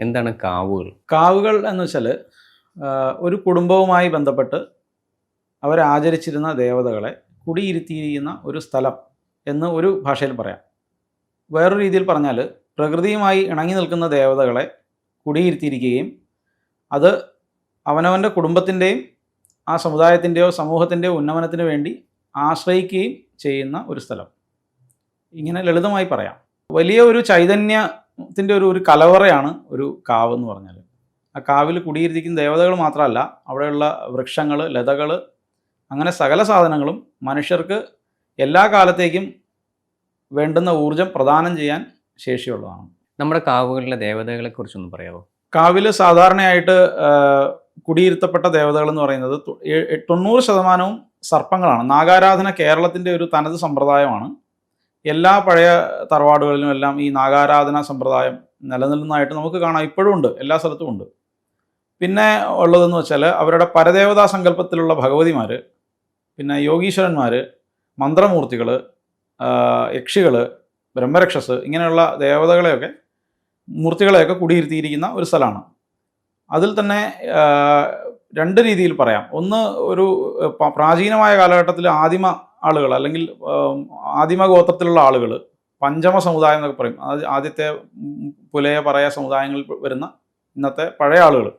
എന്താണ് കാവുകൾ? കാവുകൾ എന്ന് വെച്ചാൽ ഒരു കുടുംബവുമായി ബന്ധപ്പെട്ട് അവരാചരിച്ചിരുന്ന ദേവതകളെ കുടിയിരുത്തിയിരിക്കുന്ന ഒരു സ്ഥലം എന്ന് ഒരു ഭാഷയിൽ പറയാം. വേറൊരു രീതിയിൽ പറഞ്ഞാൽ പ്രകൃതിയുമായി ഇണങ്ങി നിൽക്കുന്ന ദേവതകളെ കുടിയിരുത്തിയിരിക്കുകയും അത് അവനവന്റെ കുടുംബത്തിന്റെയും ആ സമുദായത്തിന്റെയോ സമൂഹത്തിന്റെയോ ഉന്നമനത്തിന് വേണ്ടി ആശ്രയിക്കുകയും ചെയ്യുന്ന ഒരു സ്ഥലം. ഇങ്ങനെ ലളിതമായി പറയാം. വലിയ ഒരു ചൈതന്യത്തിന്റെ ഒരു ഒരു കലവറയാണ് ഒരു കാവ് എന്ന് പറഞ്ഞാൽ ആ കാവിൽ കുടിയിരുത്തിക്കുന്ന ദേവതകൾ മാത്രമല്ല അവിടെയുള്ള വൃക്ഷങ്ങൾ ലതകൾ അങ്ങനെ സകല സാധനങ്ങളും മനുഷ്യർക്ക് എല്ലാ കാലത്തേക്കും വേണ്ടുന്ന ഊർജം പ്രദാനം ചെയ്യാൻ ശേഷിയുള്ളതാണ്. നമ്മുടെ കാവുകളിലെ ദേവതകളെ കുറിച്ചൊന്ന് പറയാമോ കാവിൽ സാധാരണയായിട്ട് കുടിയിരുത്തപ്പെട്ട ദേവതകൾ എന്ന് പറയുന്നത് തൊണ്ണൂറ് ശതമാനവും സർപ്പങ്ങളാണ്. നാഗാരാധന കേരളത്തിന്റെ ഒരു തനത് സമ്പ്രദായമാണ്. എല്ലാ പഴയ തറവാടുകളിലും എല്ലാം ഈ നാഗാരാധന സമ്പ്രദായം നിലനിൽക്കുന്നതായിട്ട് നമുക്ക് കാണാം. ഇപ്പോഴും ഉണ്ട്. എല്ലാ സ്ഥലത്തും ഉണ്ട്. പിന്നെ ഉള്ളതെന്ന് വെച്ചാൽ അവരുടെ പരദേവതാ സങ്കല്പത്തിലുള്ള ഭഗവതിമാർ പിന്നെ യോഗീശ്വരന്മാർ മന്ത്രമൂർത്തികൾ യക്ഷികൾ ബ്രഹ്മരക്ഷസ് ഇങ്ങനെയുള്ള ദേവതകളെയൊക്കെ മൂർത്തികളെയൊക്കെ കുടിയിരുത്തിയിരിക്കുന്ന ഒരു സ്ഥലമാണ്. അതിൽ തന്നെ രണ്ട് രീതിയിൽ പറയാം. ഒന്ന് ഒരു പ്രാചീനമായ കാലഘട്ടത്തിൽ ആദിമ ആളുകൾ അല്ലെങ്കിൽ ആദിമ ഗോത്രത്തിലുള്ള ആളുകൾ പഞ്ചമ സമുദായം എന്നൊക്കെ പറയും. അതായത് ആദ്യത്തെ പുലയ പറയ സമുദായങ്ങളിൽ വരുന്ന ഇന്നത്തെ പഴയ ആളുകൾ.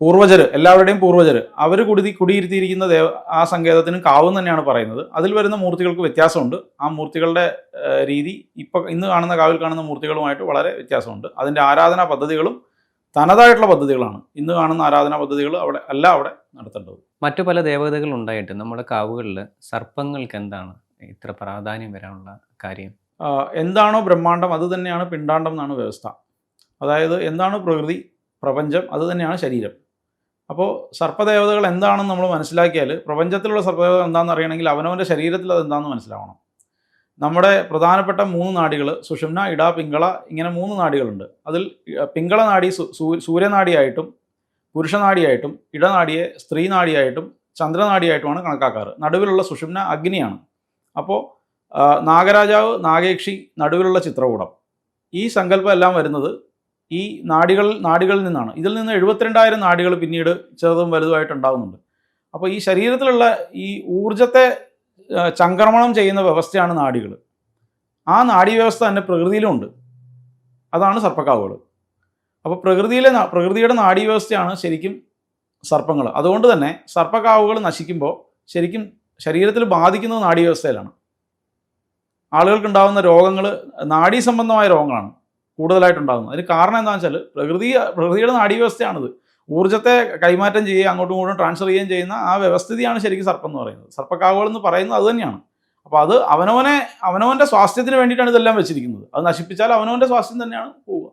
പൂർവജർ എല്ലാവരുടെയും പൂർവജർ അവർ കുടി കുടിയിരുത്തിയിരിക്കുന്ന ദേവ ആ സങ്കേതത്തിന് കാവെന്ന് തന്നെയാണ് പറയുന്നത്. അതിൽ വരുന്ന മൂർത്തികൾക്ക് വ്യത്യാസമുണ്ട്. ആ മൂർത്തികളുടെ രീതി ഇപ്പം ഇന്ന് കാണുന്ന കാവിൽ കാണുന്ന മൂർത്തികളുമായിട്ട് വളരെ വ്യത്യാസമുണ്ട്. അതിന്റെ ആരാധനാ പദ്ധതികളും തനതായിട്ടുള്ള പദ്ധതികളാണ്. ഇന്ന് കാണുന്ന ആരാധനാ പദ്ധതികൾ അവിടെ അല്ല അവിടെ നടത്തേണ്ടത്. മറ്റു പല ദേവതകൾ ഉണ്ടായിട്ട് നമ്മുടെ കാവുകളിൽ സർപ്പങ്ങൾക്ക് എന്താണ് ഇത്ര പ്രാധാന്യം വരാനുള്ള കാര്യം? എന്താണോ ബ്രഹ്മാണ്ടം അത് തന്നെയാണ് പിണ്ടാണ്ടം എന്നാണ് വ്യവസ്ഥ. അതായത് എന്താണ് പ്രകൃതി പ്രപഞ്ചം അത് തന്നെയാണ് ശരീരം. അപ്പോൾ സർപ്പദേവതകൾ എന്താണെന്ന് നമ്മൾ മനസ്സിലാക്കിയാൽ പ്രപഞ്ചത്തിലുള്ള സർപ്പദേവത എന്താണെന്ന് അറിയണമെങ്കിൽ അവനവന്റെ ശരീരത്തിൽ അത് എന്താണെന്ന് മനസ്സിലാവണം. നമ്മുടെ പ്രധാനപ്പെട്ട മൂന്ന് നാടികൾ സുഷുമ്ന ഇട പിങ്കള ഇങ്ങനെ മൂന്ന് നാടികളുണ്ട്. അതിൽ പിങ്കള നാടി സൂര്യനാടിയായിട്ടും പുരുഷനാടിയായിട്ടും ഇടനാടിയെ സ്ത്രീനാടിയായിട്ടും ചന്ദ്രനാടിയായിട്ടുമാണ് കണക്കാക്കാറ്. നടുവിലുള്ള സുഷുമ്ന അഗ്നിയാണ്. അപ്പോൾ നാഗരാജാവ് നാഗേക്ഷി നടുവിലുള്ള ചിത്രകൂടം. ഈ സങ്കല്പം എല്ലാം വരുന്നത് ഈ നാടികൾ നാടികളിൽ നിന്നാണ്. ഇതിൽ നിന്ന് എഴുപത്തിരണ്ടായിരം നാടികൾ പിന്നീട് ചെറുതും വലുതുമായിട്ട് ഉണ്ടാകുന്നുണ്ട് അപ്പോൾ ഈ ശരീരത്തിലുള്ള ഈ ഊർജത്തെ ചംക്രമണം ചെയ്യുന്ന വ്യവസ്ഥയാണ് നാടികൾ. ആ നാഡീ വ്യവസ്ഥ തന്നെ പ്രകൃതിയിലുണ്ട്. അതാണ് സർപ്പക്കാവുകൾ. അപ്പോൾ പ്രകൃതിയിലെ പ്രകൃതിയുടെ നാഡീ വ്യവസ്ഥയാണ് ശരിക്കും സർപ്പങ്ങൾ. അതുകൊണ്ട് തന്നെ സർപ്പക്കാവുകൾ നശിക്കുമ്പോൾ ശരിക്കും ശരീരത്തിൽ ബാധിക്കുന്നത് ആളുകൾക്ക് ഉണ്ടാകുന്ന രോഗങ്ങൾ നാഡീ സംബന്ധമായ രോഗങ്ങളാണ് കൂടുതലായിട്ടുണ്ടാകുന്നത്. അതിന് കാരണം എന്താണെന്ന് വെച്ചാൽ പ്രകൃതി പ്രകൃതിയുടെ നാഡീവ്യവസ്ഥയാണിത് ഊർജത്തെ കൈമാറ്റം ചെയ്യുകയും അങ്ങോട്ടും ഇങ്ങോട്ടും ട്രാൻസ്ഫർ ചെയ്യുകയും ചെയ്യുന്ന ആ വ്യവസ്ഥിതിയാണ് ശരിക്കും സർപ്പം എന്ന് പറയുന്നത്. സർപ്പക്കാവുകൾ എന്ന് പറയുന്നത് അത് തന്നെയാണ്. അപ്പോൾ അത് അവനവനെ അവനവന്റെ സ്വാസ്ഥ്യത്തിന് വേണ്ടിയിട്ടാണ് ഇതെല്ലാം വെച്ചിരിക്കുന്നത്. അത് നശിപ്പിച്ചാൽ അവനവന്റെ സ്വാസ്ഥ്യം തന്നെയാണ് പോവുക.